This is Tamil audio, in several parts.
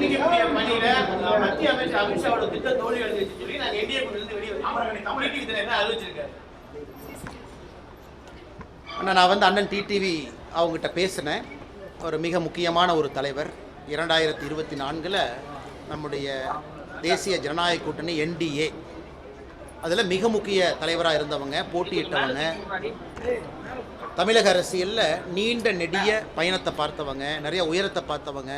கண்டிக்கக்கூடிய பணியில மத்திய அமைச்சர் அமித்ஷாவோட திட்ட தோல்வி அடைஞ்சிச்சு சொல்லி நாங்க என்டிஏ இருந்து வெளியே வந்து தமிழுக்கு இதுல என்ன அறிவிச்சிருக்காரு. அண்ணா நான் வந்து அண்ணன் டிடிவி அவங்ககிட்ட பேசினேன். ஒரு மிக முக்கியமான ஒரு தலைவர். இரண்டாயிரத்தி இருபத்தி நான்கில் நம்முடைய தேசிய ஜனநாயக கூட்டணி என்டிஏ அதில் மிக முக்கிய தலைவராக இருந்தவங்க போட்டியிட்டவங்க தமிழக அரசியலில் நீண்ட நெடிய பயணத்தை பார்த்தவங்க நிறைய உயரத்தை பார்த்தவங்க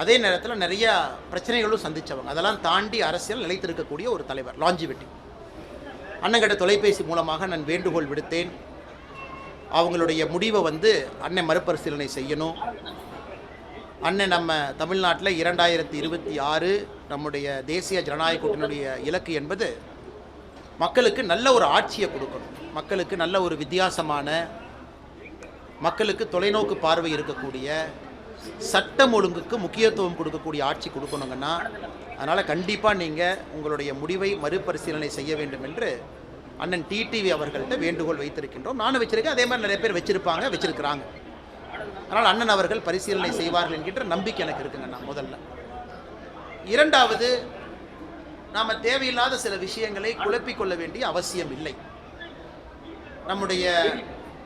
அதே நேரத்தில் நிறைய பிரச்சனைகளும் சந்தித்தவங்க அதெல்லாம் தாண்டி அரசியல் நிலைத்திருக்கக்கூடிய ஒரு தலைவர் லாஞ்சிவிட்டி அண்ணங்கிட்ட தொலைபேசி மூலமாக நான் வேண்டுகோள் விடுத்தேன். அவங்களுடைய முடிவை வந்து அண்ணன் மறுபரிசீலனை செய்யணும். அண்ணன் நம்ம தமிழ்நாட்டில் இரண்டாயிரத்தி இருபத்தி ஆறு நம்முடைய தேசிய ஜனநாயக கூட்டணியுடைய இலக்கு என்பது மக்களுக்கு நல்ல ஒரு ஆட்சியை கொடுக்கணும். மக்களுக்கு நல்ல ஒரு வித்தியாசமான மக்களுக்கு தொலைநோக்கு பார்வை இருக்கக்கூடிய சட்டம் ஒழுங்குக்கு முக்கியத்துவம் கொடுக்கக்கூடிய ஆட்சி கொடுக்கணுங்கன்னா அதனால் கண்டிப்பாக நீங்கள் உங்களுடைய முடிவை மறுபரிசீலனை செய்ய வேண்டும் என்று அண்ணன் டிடிவி அவர்கள்ட்ட வேண்டுகோள் வைத்திருக்கின்றோம். நானும் வச்சிருக்கேன். அதே மாதிரி நிறைய பேர் வச்சிருப்பாங்க வச்சிருக்கிறாங்க. அதனால் அண்ணன் அவர்கள் பரிசீலனை செய்வார்கள் என்கின்ற நம்பிக்கை எனக்கு இருக்குங்கண்ணா முதல்ல. இரண்டாவது நாம் தேவையில்லாத சில விஷயங்களை குழப்பிக்கொள்ள வேண்டிய அவசியம் இல்லை. நம்முடைய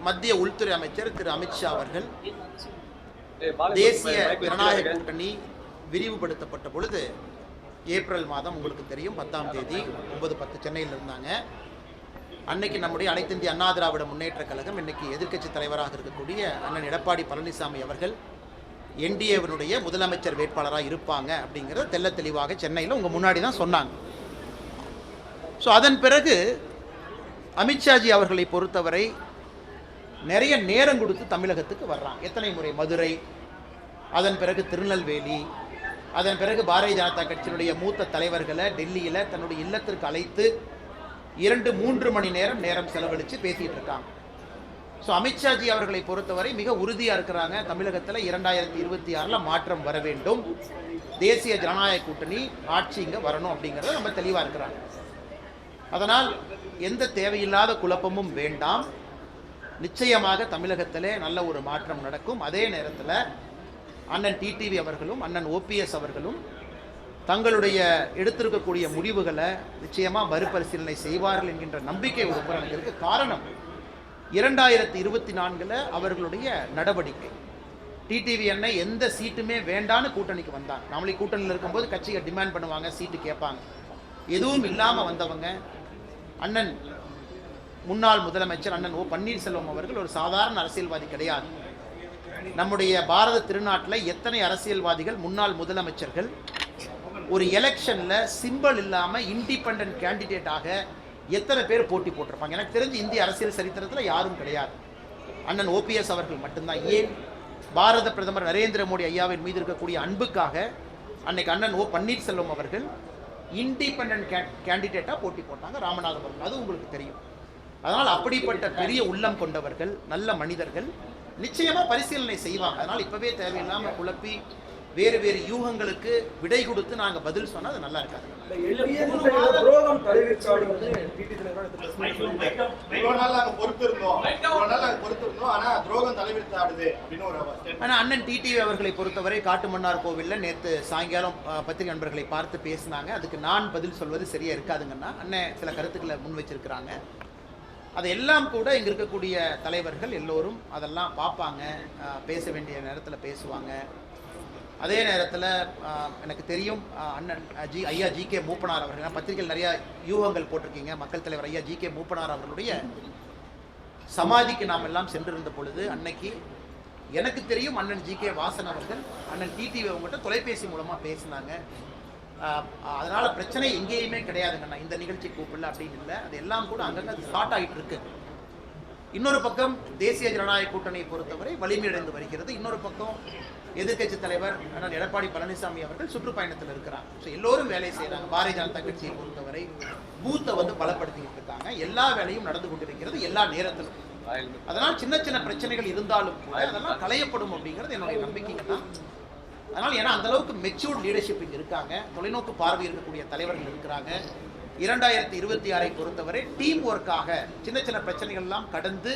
மத்திய உள்துறை அமைச்சர் திரு அமித்ஷா அவர்கள் தேசிய ஜனநாயக கூட்டணி விரிவுபடுத்தப்பட்ட பொழுது ஏப்ரல் மாதம் உங்களுக்கு தெரியும் பத்தாம் தேதி ஒன்பது பத்து சென்னையில் இருந்தாங்க. அன்னைக்கு நம்முடைய அனைத்து இந்திய அண்ணா திராவிட முன்னேற்ற கழகம் இன்னைக்கு எதிர்க்கட்சி தலைவராக இருக்கக்கூடிய அண்ணன் எடப்பாடி பழனிசாமி அவர்கள் என்டிஏவினுடைய முதலமைச்சர் வேட்பாளராக இருப்பாங்க அப்படிங்கிறத தெள்ள தெளிவாக சென்னையில் உங்கள் முன்னாடி தான் சொன்னாங்க. ஸோ அதன் பிறகு அமித்ஷாஜி அவர்களை பொறுத்தவரை நிறைய நேரம் கொடுத்து தமிழகத்துக்கு வர்றான். எத்தனை முறை? மதுரை அதன் பிறகு திருநெல்வேலி அதன் பிறகு பாரதிய ஜனதா கட்சியினுடைய மூத்த தலைவர்களை டெல்லியில் தன்னுடைய இல்லத்திற்கு அழைத்து இரண்டு மூன்று மணி நேரம் நேரம் செலவழித்து பேசிகிட்டு இருக்காங்க. ஸோ அமித்ஷாஜி அவர்களை பொறுத்தவரை மிக உறுதியாக இருக்கிறாங்க. தமிழகத்தில் இரண்டாயிரத்தி இருபத்தி ஆறில் மாற்றம் வர வேண்டும். தேசிய ஜனநாயக கூட்டணி ஆட்சி இங்கே வரணும் அப்படிங்கிறத ரொம்ப தெளிவாக இருக்கிறாங்க. அதனால் எந்த தேவையில்லாத குழப்பமும் வேண்டாம். நிச்சயமாக தமிழகத்திலே நல்ல ஒரு மாற்றம் நடக்கும். அதே நேரத்தில் அண்ணன் டிடிவி அவர்களும் அண்ணன் ஓபிஎஸ் அவர்களும் தங்களுடைய எடுத்திருக்கக்கூடிய முடிவுகளை நிச்சயமாக மறுபரிசீலனை செய்வார்கள் என்கின்ற நம்பிக்கை ஒரு எனக்கு காரணம் இரண்டாயிரத்தி இருபத்தி நான்கில் அவர்களுடைய நடவடிக்கை. டிடிவி அண்ணன் எந்த சீட்டுமே வேண்டான்னு கூட்டணிக்கு வந்தாங்க. நாமளே கூட்டணியில் இருக்கும்போது கட்சிகள் டிமாண்ட் பண்ணுவாங்க சீட்டு கேட்பாங்க. எதுவும் இல்லாமல் வந்தவங்க அண்ணன் முன்னாள் முதலமைச்சர் அண்ணன் ஓ பன்னீர்செல்வம் அவர்கள் ஒரு சாதாரண அரசியல்வாதி கிடையாது. நம்முடைய பாரத திருநாட்டில் எத்தனை அரசியல்வாதிகள் முன்னாள் முதலமைச்சர்கள்? ஒரு எலெக்ஷனில் சிம்பிள் இல்லாமல் இண்டிபெண்ட் கேண்டிடேட்டாக எத்தனை பேர் போட்டி போட்டிருப்பாங்க? எனக்கு தெரிஞ்சு இந்திய அரசியல் சரித்திரத்தில் யாரும் கிடையாது. அண்ணன் ஓபிஎஸ் அவர்கள் மட்டும்தான். ஏன்? பாரத பிரதமர் நரேந்திர மோடி ஐயாவின் மீது இருக்கக்கூடிய அன்புக்காக அன்னைக்கு அண்ணன் ஓ பன்னீர்செல்வம் அவர்கள் இண்டிபெண்ட் கேண்டிடேட்டாக போட்டி போட்டாங்க ராமநாதபுரம். அது உங்களுக்கு தெரியும். அதனால் அப்படிப்பட்ட பெரிய உள்ளம் கொண்டவர்கள் நல்ல மனிதர்கள் நிச்சயமாக பரிசீலனை செய்வாங்க. அதனால் இப்போவே தேவையில்லாமல் குழப்பி வேறு வேறு யூகங்களுக்கு விடை கொடுத்து நாங்கள் பதில் சொன்னால் அது நல்லா இருக்காது. துரோகம் ஆனா ஆனால் அண்ணன் டிடிவி அவர்களை பொறுத்தவரை காட்டுமன்னார் கோவில்ல நேற்று சாயங்காலம் பத்திரிகை நண்பர்களை பார்த்து பேசினாங்க. அதுக்கு நான் பதில் சொல்வது சரியா இருக்காதுங்கன்னா அண்ணன் சில கருத்துக்களை முன் வச்சிருக்கிறாங்க அதையெல்லாம் கூட இங்கே இருக்கக்கூடிய தலைவர்கள் எல்லோரும் அதெல்லாம் பார்ப்பாங்க பேச வேண்டிய நேரத்தில் பேசுவாங்க. அதே நேரத்தில் எனக்கு தெரியும் அண்ணன் ஜி ஐயா ஜி கே மூப்பனார் அவர்கள். பத்திரிகையில் நிறையா யூகங்கள் போட்டிருக்கீங்க. மக்கள் தலைவர் ஐயா ஜி கே மூப்பனார் அவர்களுடைய சமாதிக்கு நாம் எல்லாம் சென்றிருந்த பொழுது அன்னைக்கு எனக்கு தெரியும் அண்ணன் ஜி கே வாசன் அவர்கள் அண்ணன் டிடிவி அவங்ககிட்ட தொலைபேசி மூலமாக பேசினாங்க. அதனால பிரச்சனை எங்கேயுமே கிடையாதுங்கண்ணா இந்த நிகழ்ச்சி கூப்பிடல அப்படின்னு இல்லை. அது எல்லாம் கூட அங்கங்கே அது ஸ்டார்ட் ஆகிட்டு இருக்கு. இன்னொரு பக்கம் தேசிய ஜனநாயக கூட்டணியை பொறுத்தவரை வலிமையடைந்து வருகிறது. இன்னொரு பக்கம் எதிர்க்கட்சி தலைவர் அண்ணன் எடப்பாடி பழனிசாமி அவர்கள் சுற்றுப்பயணத்தில் இருக்கிறாங்க. ஸோ எல்லோரும் வேலை செய்கிறாங்க பாரதிய ஜனதா கட்சியை பொறுத்தவரை பூத்தை வந்து பலப்படுத்திக்கிட்டு இருக்காங்க. எல்லா வேலையும் நடந்து கொண்டிருக்கிறது எல்லா நேரத்திலும். அதனால் சின்ன சின்ன பிரச்சனைகள் இருந்தாலும் கூட அதெல்லாம் களையப்படும் அப்படிங்கிறது என்னுடைய நம்பிக்கைங்க தான் அதனால் ஏன்னா அந்த அளவுக்கு மெச்சூர்ட் லீடர்ஷிப் இங்கே இருக்காங்க. தொலைநோக்கு பார்வை இருக்கக்கூடிய தலைவர்கள் இருக்கிறாங்க. இரண்டாயிரத்தி இருபத்தி ஆறை பொறுத்தவரை டீம் ஒர்க்காக சின்ன சின்ன பிரச்சனைகள் எல்லாம் கடந்து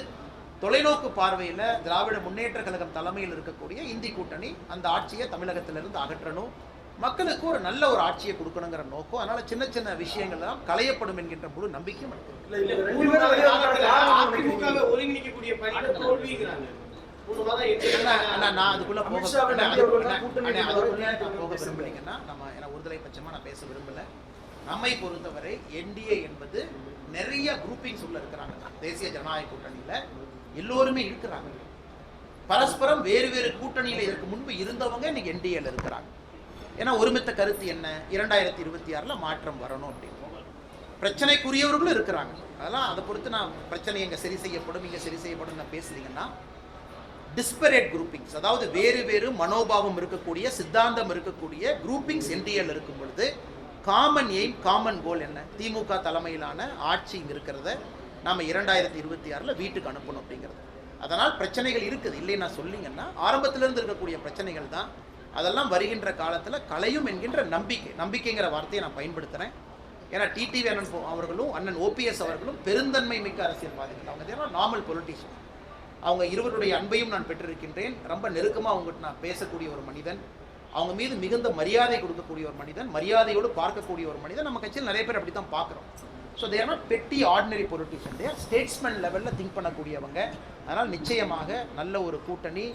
தொலைநோக்கு பார்வையில் திராவிட முன்னேற்ற கழகம் தலைமையில் இருக்கக்கூடிய இந்தி கூட்டணி அந்த ஆட்சியை தமிழகத்திலிருந்து அகற்றணும். மக்களுக்கு ஒரு நல்ல ஒரு ஆட்சியை கொடுக்கணுங்கிற நோக்கம். அதனால சின்ன சின்ன விஷயங்கள் எல்லாம் களையப்படும் என்கின்ற முழு நம்பிக்கையும் இருக்கு. இல்ல, இந்த நான் பேச பேச விரும்பல நம்மை பொறுத்தவரை என்டிஏ என்பது நிறைய குரூப்பிங்ஸ் உள்ள இருக்கிறாங்க தேசிய ஜனநாயக கூட்டணியில எல்லோருமே இருக்கிறாங்க பரஸ்பரம் வேறு வேறு கூட்டணியில இதற்கு முன்பு இருந்தவங்க இன்னைக்கு என்டிஏல இருக்கிறாங்க ஏன்னா ஒருமித்த கருத்து என்ன இரண்டாயிரத்தி இருபத்தி ஆறுல மாற்றம் வரணும் அப்படின்னு பிரச்சனைக்குரியவர்களும் இருக்கிறாங்க. அதெல்லாம் அதை பொறுத்து நான் பிரச்சனை எங்க சரி செய்யப்படும் இங்க சரி செய்யப்படும் நான் பேசுறீங்கன்னா டிஸ்பரேட் குரூப்பிங்ஸ் அதாவது வேறு வேறு மனோபாவம் இருக்கக்கூடிய சித்தாந்தம் இருக்கக்கூடிய குரூப்பிங்ஸ் என்டிஎல் இருக்கும் பொழுது காமன் எய்ம் காமன் கோல் என்ன? திமுக தலைமையிலான ஆட்சி இங்கே இருக்கிறத நாம் இரண்டாயிரத்தி இருபத்தி ஆறில் வீட்டுக்கு அனுப்பணும் அப்படிங்கிறது. அதனால் பிரச்சனைகள் இருக்குது. இல்லை நான் சொல்லிங்கன்னா ஆரம்பத்திலிருந்து இருக்கக்கூடிய பிரச்சனைகள் தான். அதெல்லாம் வருகின்ற காலத்தில் கலையும் என்கின்ற நம்பிக்கை. நம்பிக்கைங்கிற வார்த்தையை நான் பயன்படுத்துறேன். ஏன்னா டிடிவி அண்ணன் அவர்களும் அண்ணன் ஓபிஎஸ் அவர்களும் பெருந்தன்மை மிக்க அரசியல்வாதிகள். அவங்க நார்மல் பொலிட்டிஷியன் அவங்க இருவருடைய அன்பையும் நான் பெற்றிருக்கின்றேன். ரொம்ப நெருக்கமாக அவங்ககிட்ட நான் பேசக்கூடிய ஒரு மனிதன். அவங்க மீது மிகுந்த மரியாதை கொடுக்கக்கூடிய ஒரு மனிதன். மரியாதையோடு பார்க்கக்கூடிய ஒரு மனிதன். நம்ம கட்சியில் நிறைய பேர் அப்படி தான் பார்க்குறோம் so there not petty ordinary politician there statesman லெவலில் திங்க் பண்ணக்கூடியவங்க. அதனால் நிச்சயமாக நல்ல ஒரு கூட்டணி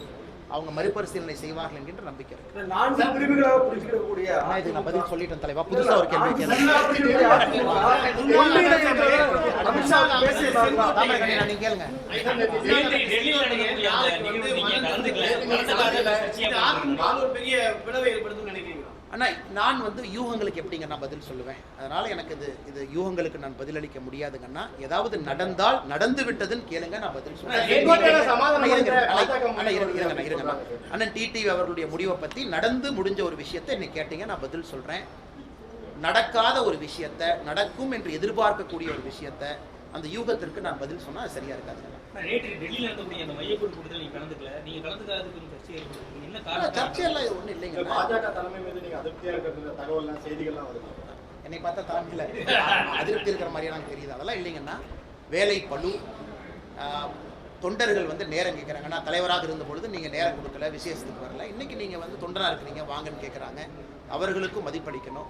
அவங்க மறுபரிசீலனை செய்வார்கள் என்கின்ற நம்பிக்கை இருக்கு நான்கு பிரிவுகளாக நான் பதில் சொல்லிட்டேன் தலைவா புதுசா ஒரு கேள்வி கேளுங்க பெரிய பிளவை ஏற்படுத்தும்னு அண்ணா நான் வந்து யூகங்களுக்கு எப்படிங்க நான் பதில் சொல்லுவேன்? அதனால எனக்கு இது இது யூகங்களுக்கு நான் பதிலளிக்க முடியாதுங்கன்னா ஏதாவது நடந்தால் நடந்து விட்டதுன்னு கேளுங்க நான் பதில். சொல்றாங்க. அண்ணன் டிடிவி அவர்களுடைய முடிவை பத்தி நடந்து முடிஞ்ச ஒரு விஷயத்தை என்னை கேட்டீங்க நான் பதில் சொல்றேன். நடக்காத ஒரு விஷயத்தை நடக்கும் என்று எதிர்பார்க்கக்கூடிய ஒரு விஷயத்தை அந்த யூகத்திற்கு நான் பதில் சொன்னா அது சரியா இருக்காது நேற்று டெல்லியில நடந்தக்கூடிய அந்த மையக்குழு கூட்டத்தில் நீங்க கலந்துக்கல. நீங்க கலந்துக்காததுக்கு சர்ச்சை என்ன காரணம்? சர்ச்சையெல்லாம் இது ஒன்றும் இந்த இல்லைங்க பாஜக தலைமை மீது நீங்க அதிருப்தியா இருக்கிற தகவல்லாம் செய்திகள்லாம் வருது. என்னை பார்த்தா தலைமையில் அதிருப்தி இருக்கிற மாதிரியா எனக்கு தெரியுது. அதெல்லாம் இல்லைங்கன்னா வேலை பளு ஆஹ், தொண்டர்கள் வந்து நேரம் கேட்குறாங்க நான் தலைவராக இருந்த பொழுது நீங்கள் நேரம் கொடுக்கல விசேஷத்துக்கு வரல. இன்னைக்கு நீங்கள் வந்து தொண்டராக இருக்கிறீங்க வாங்கன்னு கேட்குறாங்க அவர்களுக்கும் மதிப்பளிக்கணும்.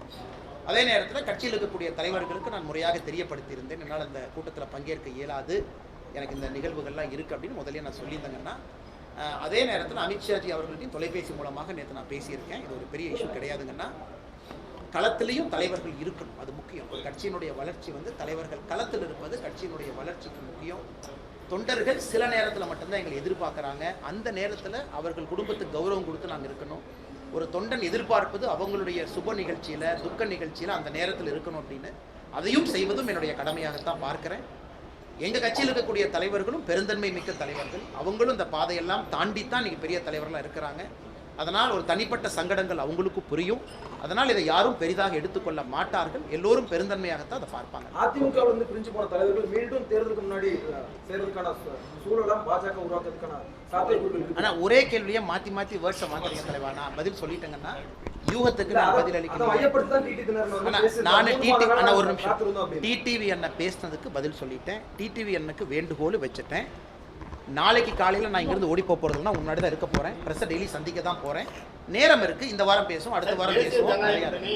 அதே நேரத்தில் கட்சியில் இருக்கக்கூடிய தலைவர்களுக்கு நான் முறையாக தெரியப்படுத்தியிருந்தேன். என்னால் அந்த கூட்டத்தில் பங்கேற்க இயலாது. எனக்கு இந்த நிகழ்வுகள்லாம் இருக்குது அப்படின்னு முதல்ல நான் சொல்லியிருந்தேங்கன்னா அதே நேரத்தில் அமித்ஷாஜி அவர்கள்ட்டையும் தொலைபேசி மூலமாக நேற்று நான் பேசியிருக்கேன். இது ஒரு பெரிய இஷ்யூ கிடையாதுங்கன்னா களத்திலையும் தலைவர்கள் இருக்கணும். அது முக்கியம். ஒரு கட்சியினுடைய வளர்ச்சி வந்து தலைவர்கள் களத்தில் இருப்பது கட்சியினுடைய வளர்ச்சிக்கு முக்கியம். தொண்டர்கள் சில நேரத்தில் மட்டும்தான் எங்களை எதிர்பார்க்குறாங்க. அந்த நேரத்தில் அவர்கள் குடும்பத்துக்கு கௌரவம் கொடுத்து நாங்கள் இருக்கணும். ஒரு தொண்டன் எதிர்பார்ப்பது அவங்களுடைய சுப நிகழ்ச்சியில் துக்க நிகழ்ச்சியில் அந்த நேரத்தில் இருக்கணும் அப்படின்னு அதையும் செய்வதும் என்னுடைய கடமையாகத்தான் பார்க்குறேன். எங்கள் கட்சியில் இருக்கக்கூடிய தலைவர்களும் பெருந்தன்மை மிக்க தலைவர்கள். அவங்களும் இந்த பாதையெல்லாம் தாண்டி தான் இன்னைக்கு பெரிய தலைவர்களாக இருக்கிறாங்க. அதனால் ஒரு தனிப்பட்ட சங்கடங்கள் அவங்களுக்கும் புரியும். அதனால் இதை யாரும் பெரிதாக எடுத்துக்கொள்ள மாட்டார்கள். எல்லோரும் பெருந்தன்மையாகத்தான் அதை பார்ப்பாங்க. அதிமுக வந்து பிரிஞ்சு போன தலைவர்கள் மீண்டும் தேர்தலுக்கு முன்னாடி அஹ், சேர்றதுக்கான சூ- சூழலாம் பாஜக உருவாக்குறதுக்கான சாத்தியக்கூறுகள் ஆனால் ஒரே கேள்வியை மாற்றி மாற்றி வேர்ட்ஸை மாற்றுறீங்க தலைவா. நான் பதில் சொல்லிட்டேங்கன்னா யூகத்துக்கு இல்ல, நான் பதில் அளிக்கணும். நானு டிடி அண்ணா ஒரு நிமிஷம். டிடிவி அண்ணன் பேசினதுக்கு பதில் சொல்லிட்டேன் டிடிவி அண்ணனுக்கு வேண்டுகோள் வச்சுட்டேன் நாளைக்கு காலையில் நான் இங்கிருந்து ஓடி போக போகிறதுனா முன்னாடி தான் இருக்க போகிறேன் ப்ரெஸ்ஸை டெய்லி சந்திக்க தான் போகிறேன் நேரம் இருக்குது இந்த வாரம் பேசுவோம் அடுத்த வாரம் பேசுவோம். இருக்கு.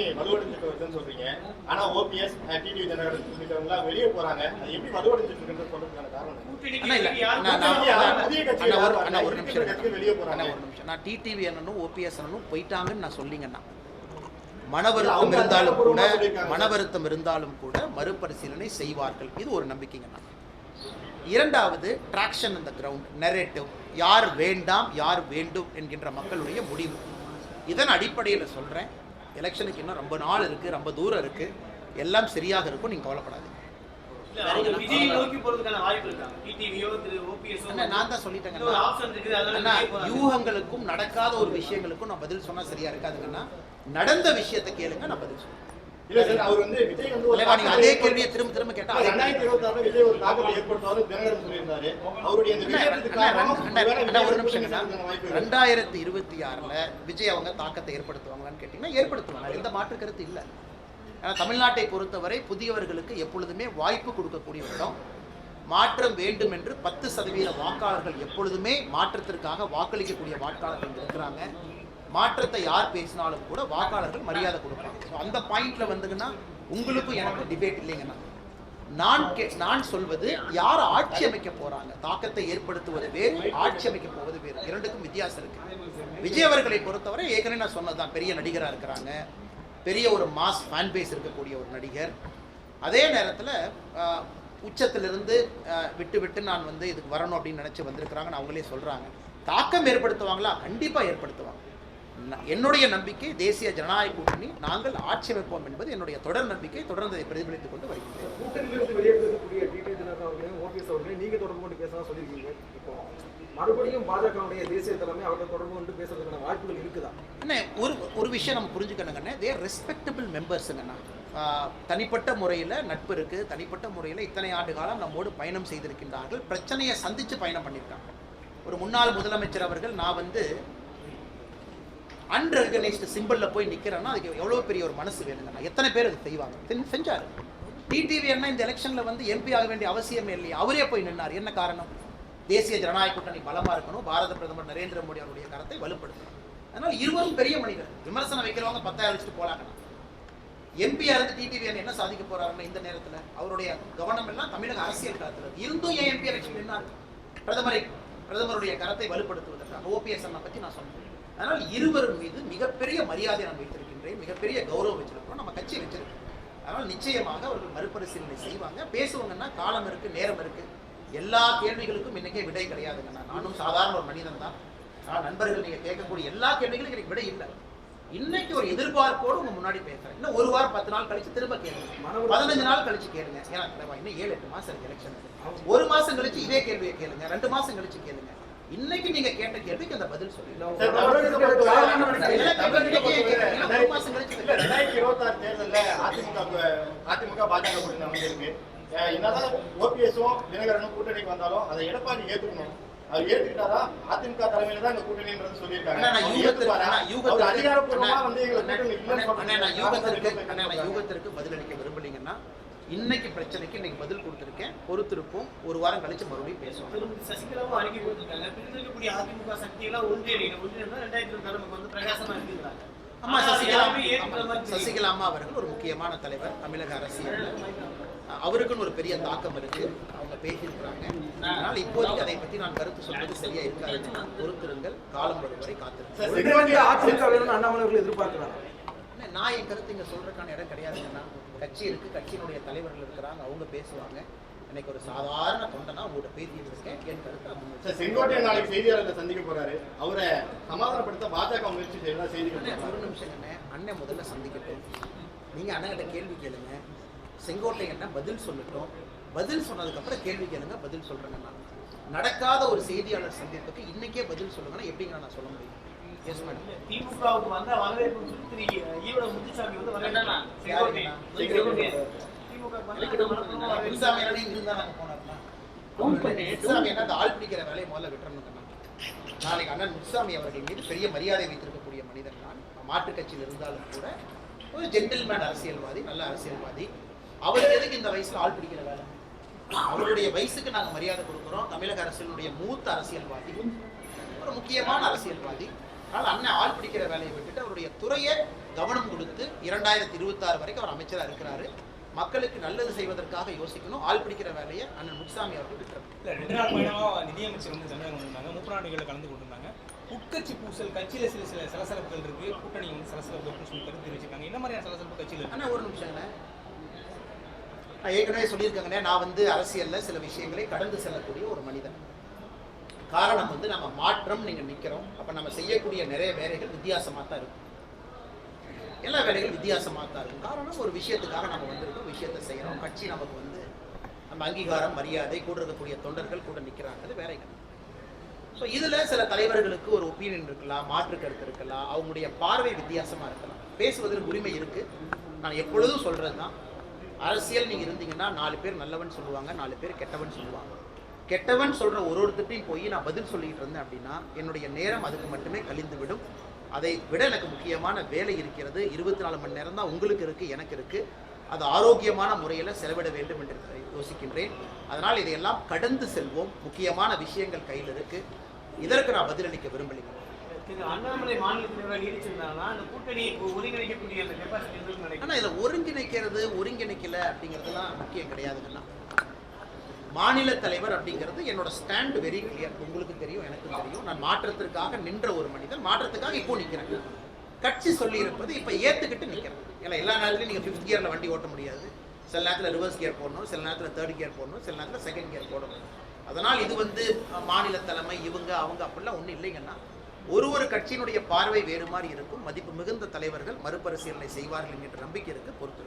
போயிட்டாங்கன்னு நான் சொல்லிங்கண்ணா. மன வருத்தம் அவங்க இருந்தாலும் கூட அதிகாரப்பூர்வமா சொல்லியிருக்காங்க. மன வருத்தம் இருந்தாலும் கூட மறுபரிசீலனை செய்வார்கள். இது ஒரு நம்பிக்கைங்கண்ணா. இரண்டாவது ட்ராக்ஷன் இந்த கிரவுண்ட் நெரேட்டிவ் யார் வேண்டாம் யார் வேண்டும் என்கின்ற மக்களுடைய முடிவு. இதன் அடிப்படையில் சொல்கிறேன் எலெக்ஷனுக்கு இன்னும் ரொம்ப நாள் இருக்குது ரொம்ப தூரம் இருக்குது எல்லாம் சரியாக இருக்கும் நீங்கள் அண்ணா, நான் தான் சொல்லிட்டேங்க. யூகங்களுக்கும் நடக்காத ஒரு விஷயங்களுக்கும் நான் பதில் சொன்னா சரியா இருக்காதுங்கன்னா நடந்த விஷயத்தை கேளுங்க நான் பதில் சொல்றேன். இல்ல சார் அவர் வந்து விஜய் வந்து அதே கேள்வியை திரும்ப திரும்ப கேட்டா அதே ரெண்டாயிரத்தி இருபத்தி ஆறுல விஜய் ஒரு தாக்கத்தை ஏற்படுத்துவாரு தினகரன் சொல்லியிருந்தாரு. அவருடைய ஒரு நிமிஷம். ரெண்டாயிரத்தி இருபத்தி ஆறுல விஜய் அவங்க தாக்கத்தை ஏற்படுத்துவாங்களான்னு கேட்டீங்கன்னா ஏற்படுத்துவாங்க. எந்த மாற்று கருத்து இல்லை. ஏன்னா தமிழ்நாட்டை பொறுத்தவரை புதியவர்களுக்கு எப்பொழுதுமே வாய்ப்பு கொடுக்கக்கூடிய இடம். மாற்றம் வேண்டும் என்று பத்து சதவீத வாக்காளர்கள் எப்பொழுதுமே மாற்றத்திற்காக வாக்களிக்கக்கூடிய வாக்காளர்கள் இருக்கிறாங்க. மாற்றத்தை யார் பேசினாலும் கூட வாக்காளர்கள் மரியாதை கொடுப்பாங்க. ஸோ அந்த பாயிண்ட்ல வந்துங்கன்னா உங்களுக்கும் எனக்கும் டிபேட் இல்லைங்கன்னா நான் கே நான் சொல்வது யார் ஆட்சி அமைக்க போறாங்க? தாக்கத்தை ஏற்படுத்துவது வேறு ஆட்சி அமைக்க போவது வேறு. இரண்டுக்கும் வித்தியாசம் இருக்கு. விஜய் அவர்களை பொறுத்தவரை ஏற்கனவே நான் சொன்னதுதான். பெரிய நடிகராக இருக்கிறாங்க. பெரிய ஒரு மாஸ் ஃபேன் பேஸ் இருக்கக்கூடிய ஒரு நடிகர். அதே நேரத்தில் உச்சத்திலிருந்து விட்டு விட்டு நான் வந்து இதுக்கு வரணும் அப்படின்னு நினச்சி வந்திருக்கிறாங்கன்னு அவங்களே சொல்கிறாங்க தாக்கம் ஏற்படுத்துவாங்களா? கண்டிப்பாக ஏற்படுத்துவாங்க. என்னுடைய நம்பிக்கை தேசிய ஜனநாயக கூட்டணி நாங்கள் ஆட்சி அமைப்போம் என்பது என்னுடைய தொடர் நம்பிக்கை. தொடர்ந்து அதை பிரதிபலித்துக் கொண்டு இப்போ மறுபடியும் பாஜகவுடைய தேசிய தலைமை அவர்கள் தொடர்பு கொண்டு பேசுறதுக்கான வாய்ப்புகள் இருக்குதா? அண்ணே ஒரு ஒரு விஷயம் நம்ம புரிஞ்சுக்கணுங்கண்ணே தேர் ரெஸ்பெக்டபிள் மெம்பர்ஸுங்கண்ணா தனிப்பட்ட முறையில் நட்பு இருக்குது தனிப்பட்ட முறையில் இத்தனை ஆண்டு காலம் நம்மோடு பயணம் செய்திருக்கின்றார்கள். பிரச்சனையை சந்தித்து பயணம் பண்ணியிருக்காங்க. ஒரு முன்னாள் முதலமைச்சர் அவர்கள் நான் வந்து அன்ரெகனைஸ்டு சிம்பிளில் போய் நிற்கிறேன்னா அதுக்கு எவ்வளோ பெரிய ஒரு மனசு வேணுங்கண்ணா எத்தனை பேர் அது செய்வாங்க? செஞ்சார். செஞ்சாரு டிடிவி அண்ணா இந்த எலெக்ஷனில் வந்து எம்பி ஆக வேண்டிய அவசியமே இல்லையா. அவரே போய் நின்னார். என்ன காரணம்? தேசிய ஜனநாயக கூட்டணி பலமாக இருக்கணும். பாரத பிரதமர் நரேந்திர மோடி அவருடைய கரத்தை வலுப்படுத்தணும். அதனால் இருவரும் பெரிய மனிதர் விமர்சனம் வைக்கிறவங்க பத்தாயிரம் வச்சுட்டு போலாங்கண்ணா எம்பியாக இருந்து டிடிவி என்ன சாதிக்க போறாருன்னு இந்த நேரத்தில் அவருடைய கவனம் எல்லாம் தமிழக அரசியல் காலத்தில் இருந்தும் ஏன் எம்பி எலெக்ஷன் நின்னார்? பிரதமரை பிரதமருடைய கரத்தை வலுப்படுத்துவதற்காக ஓபிஎஸ் அண்ணா பற்றி நான் சொன்னேன். அதனால் இருவரும் மீது மிகப்பெரிய மரியாதை நான் வைத்திருக்கின்றேன். மிகப்பெரிய கௌரவம் வச்சிருக்கிறோம் நம்ம கட்சி வச்சிருக்கோம் அதனால் நிச்சயமாக அவர்கள் மறுபரிசீலனை செய்வாங்க. பேசுவாங்கன்னா காலம் இருக்கு நேரம் இருக்கு. எல்லா கேள்விகளுக்கும் இன்னைக்கே விடை கிடையாதுங்கண்ணா நானும் சாதாரண ஒரு மனிதன் தான். நான் நண்பர்கள் நீங்க கேட்கக்கூடிய எல்லா கேள்விகளுக்கும் எனக்கு விடை இல்லை. இன்னைக்கு ஒரு எதிர்பார்ப்போடு உங்க முன்னாடி பேசுறேன். இன்னும் ஒரு வாரம் பத்து நாள் கழிச்சு திரும்ப கேளுங்க. பதினஞ்சு நாள் கழிச்சு கேளுங்க. ஏன்னா இன்னும் ஏழு எட்டு மாசம் இருக்கு எலெக்ஷன் ஒரு மாசம் கழிச்சு இதே கேள்வியை கேளுங்க. ரெண்டு மாசம் கழிச்சு கேளுங்க. இன்னைக்கு நீங்க கேட்ட கேள்விக்கு அந்த பதில் சொல்லுங்க. என்னதான் ஓபிஎஸும் தினகரனும் கூட்டணிக்கு வந்தாலும் அதை எடப்பாடி ஏத்துக்கணும். அவர் ஏத்துக்கிட்டாரா? அதிமுக தலைமையில தான் இந்த கூட்டணின்றது சொல்லியிருக்காங்க. அதிகாரப்பூர்வமா வந்து. யூகத்திற்கு பதிலளிக்க விரும்பலீங்கன்னா இன்னைக்கு பிரச்சனைக்கு இன்னைக்கு பதில் கொடுத்திருக்கேன். பொறுத்திருப்போம். ஒரு வாரம் கழிச்சு மறுபடியும் பேசுவோம். சசிகலாவும் அறிக்கை கொடுத்திருக்காங்க. பிரிந்திருக்கக்கூடிய அதிமுக சக்தியெல்லாம் ஒன்றியடிக்கணும் ஒன்றியம் ரெண்டாயிரத்தி இருபத்தி நமக்கு வந்து பிரகாசமா அம்மா அது சசிகலா அம்மா அவர்கள் ஒரு முக்கியமான தலைவர் தமிழக அரசியல் அவருக்குன்னு ஒரு பெரிய தாக்கம் இருக்கு. அவங்க பேசியிருக்கிறாங்க. அதனால் இப்போதைக்கு அதை பத்தி நான் கருத்து சொல்வது சரியா இருக்காது பொறுத்திருங்கள். காலம் வரும் வரை வேணும்னு அண்ணாமலை எதிர்பார்க்கிறாங்க நான் என் கருத்து இங்க சொல்றதுக்கான இடம் கிடையாதுங்கண்ணா கட்சி இருக்கு கட்சியினுடைய தலைவர்கள் இருக்கிறாங்க அவங்க பேசுவாங்க. இன்னைக்கு ஒரு சாதாரண தொண்டனா உங்கள்கிட்ட பேசிட்டு இருக்கேன். என் கருத்து செங்கோட்டையன் நாளைக்கு செய்தியாளர்களை சந்திக்க போறாரு. அவரை சமாதானப்படுத்த பாஜக முயற்சி செய்யறதா செய்தி ஒரு. நிமிஷம் அண்ணே. அண்ணன் முதல்ல சந்திக்கட்டும். நீங்க அண்ணன்கிட்ட கேள்வி கேளுங்க. செங்கோட்டை என்ன பதில் சொல்லட்டும். பதில் சொன்னதுக்கப்புறம் கேள்வி கேளுங்க பதில் சொல்றேங்க நான். நடக்காத ஒரு செய்தியாளர் சந்திப்புக்கு இன்னைக்கே பதில் சொல்லுங்கன்னா எப்படிங்க நான் சொல்ல முடியும்? எஸ் மேடம் திமுகவுக்கு வந்த வரவேற்பு சொல்லி திரு ஈரோட முத்துசாமி வந்து வரவேற்றாங்க செங்கோட்டை. செங்கோட்டை. திமுக க்கு வந்த வரவேற்பு வரவேற்பு. முன்சாமி என்ன இங்க இருந்தா நாங்க போனாருன்னா முத்துசாமி என்ன அந்த ஆள் பிடிக்கிற வேலையை முதல்ல விட்டுறணும் நாளைக்கு அண்ணன் முத்துசாமி அவர்கள் மீது பெரிய மரியாதை வைத்திருக்கக்கூடிய மனிதன் நான். மாற்றுக் கட்சியில் இருந்தாலும் கூட ஒரு ஜென்டில்மேன் அரசியல்வாதி நல்ல அரசியல்வாதி. அவர் எதுக்கு இந்த வயசுல ஆள் பிடிக்கிற வேலை? அவருடைய வயசுக்கு நாங்க மரியாதை கொடுக்குறோம். தமிழக அரசியலுடைய மூத்த அரசியல்வாதி. ஒரு முக்கியமான அரசியல்வாதி. அதனால் அண்ணன் ஆள் பிடிக்கிற வேலையை விட்டுட்டு அவருடைய துறையை கவனம் கொடுத்து இரண்டாயிரத்தி இருபத்தாறு வரைக்கும் அவர் அமைச்சரா இருக்கிறாரு. மக்களுக்கு நல்லது செய்வதற்காக யோசிக்கணும். ஆள் பிடிக்கிற வேலையை அண்ணன் முத்துசாமி அவர்கள் விட்டுறாரு. இல்ல ரெண்டு நாள் பயணமா நிதியமைச்சர் வந்து தமிழகம் வந்திருந்தாங்க நிகழ்ச்சியில் கலந்து கொண்டிருந்தாங்க. உட்கட்சி பூசல் கட்சியில சில சில சலசலப்புகள் இருக்கு. கூட்டணி வந்து சலசலப்பு சொல்லி கருத்து தெரிவிச்சிருக்காங்க. என்ன மாதிரியான சலசலப்பு கட்சியில அண்ணா ஒரு நிமிஷங்கண்ணே நான் ஏற்கனவே சொல்லியிருக்கேங்கண்ணே நான் வந்து அரசியல்ல சில விஷயங்களை கடந்து செல்லக்கூடிய ஒரு மனிதன். காரணம் வந்து நம்ம மாற்றம் நீங்கள் நிற்கிறோம் அப்போ நம்ம செய்யக்கூடிய நிறைய வேலைகள் வித்தியாசமாக தான் இருக்கும். எல்லா வேலைகளும் வித்தியாசமாக தான் இருக்கும். காரணம் ஒரு விஷயத்துக்காக நம்ம வந்திருக்கோம் விஷயத்தை செய்கிறோம் கட்சி நமக்கு வந்து நம்ம அங்கீகாரம் மரியாதை கூட இருக்கக்கூடிய தொண்டர்கள் கூட நிற்கிறாங்க அது வேலைகள் ஸோ இதில் சில தலைவர்களுக்கு ஒரு ஒப்பீனியன் இருக்கலாம் மாற்று கருத்து இருக்கலாம் அவங்களுடைய பார்வை வித்தியாசமாக இருக்கலாம். பேசுவதற்கு உரிமை இருக்குது நான் எப்பொழுதும் சொல்கிறது தான் அரசியல் நீங்கள் இருந்தீங்கன்னா நாலு பேர் நல்லவன் சொல்லுவாங்க நாலு பேர் கெட்டவன் சொல்லுவாங்க. கெட்டவன் சொல்ற ஒரு ஒருத்தட்டையும் போய் நான் பதில் சொல்லிட்டு இருந்தேன் அப்படின்னா என்னுடைய நேரம் அதுக்கு மட்டுமே கழிந்து விடும் அதை விட எனக்கு முக்கியமான வேலை இருக்கிறது. இருபத்தி நாலு மணி நேரம் தான் உங்களுக்கு இருக்கு எனக்கு இருக்கு. அது ஆரோக்கியமான முறையில் செலவிட வேண்டும் என்று யோசிக்கின்றேன். அதனால் இதையெல்லாம் கடந்து செல்வோம். முக்கியமான விஷயங்கள் கையில் இருக்கு. இதற்கு நான் பதிலளிக்க விரும்பலைங்க ஆனால் இதில் ஒருங்கிணைக்கிறது ஒருங்கிணைக்கல அப்படிங்கிறதுலாம் முக்கியம் கிடையாதுங்கண்ணா. மாநில தலைவர் அப்படிங்கிறது என்னோட ஸ்டாண்ட் வெரி கிளியர் உங்களுக்கு தெரியும் எனக்கு தெரியும். நான் மாற்றத்திற்காக நின்ற ஒரு மனிதன். மாற்றத்துக்காக இப்போ நிற்கிறேன். கட்சி சொல்லியிருப்பது இப்போ ஏற்றுக்கிட்டு நிற்கிறேன். ஏன்னா எல்லா நேரத்துலையும் நீங்கள் ஃபிஃப்த் கியரில் வண்டி ஓட்ட முடியாது. சில நேரத்தில் ரிவர்ஸ் கியர் போடணும். சில நேரத்தில் தேர்ட் கியர் போடணும். சில நேரத்தில் செகண்ட் கியர் போடணும். அதனால் இது வந்து மாநில தலைமை இவங்க அவங்க அப்படிலாம் ஒன்றும் இல்லைங்கன்னா ஒரு ஒரு கட்சியினுடைய பார்வை வேறு மாதிரி இருக்கும். மதிப்பு மிகுந்த தலைவர்கள் மறுபரிசீலனை செய்வார்கள் என்கின்ற நம்பிக்கை இருக்கு பொறுத்து